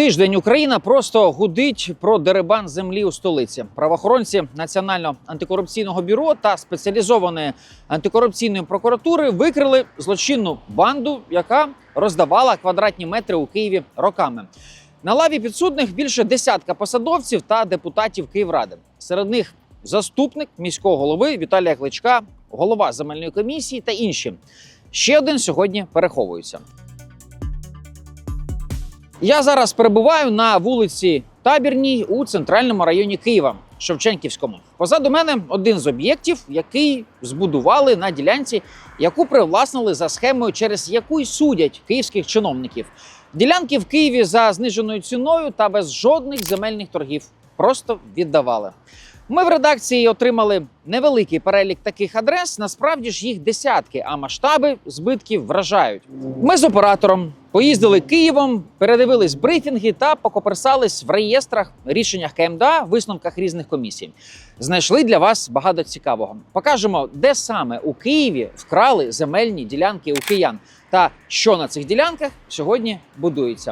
Тиждень Україна просто гудить про дерибан землі у столиці. Правоохоронці Національного антикорупційного бюро та спеціалізованої антикорупційної прокуратури викрили злочинну банду, яка роздавала квадратні метри у Києві роками. На лаві підсудних більше десятка посадовців та депутатів Київради. Серед них заступник міського голови Віталія Кличка, голова земельної комісії та інші. Ще один сьогодні переховується. Я зараз перебуваю на вулиці Табірній у центральному районі Києва, Шевченківському. Позаду мене один з об'єктів, який збудували на ділянці, яку привласнили за схемою, через яку й судять київських чиновників. Ділянки в Києві за зниженою ціною та без жодних земельних торгів просто віддавали. Ми в редакції отримали невеликий перелік таких адрес. Насправді ж їх десятки, а масштаби збитків вражають. Ми з оператором поїздили Києвом, передивились брифінги та покоперсались в реєстрах, рішеннях КМДА, висновках різних комісій. Знайшли для вас багато цікавого. Покажемо, де саме у Києві вкрали земельні ділянки у киян та що на цих ділянках сьогодні будується.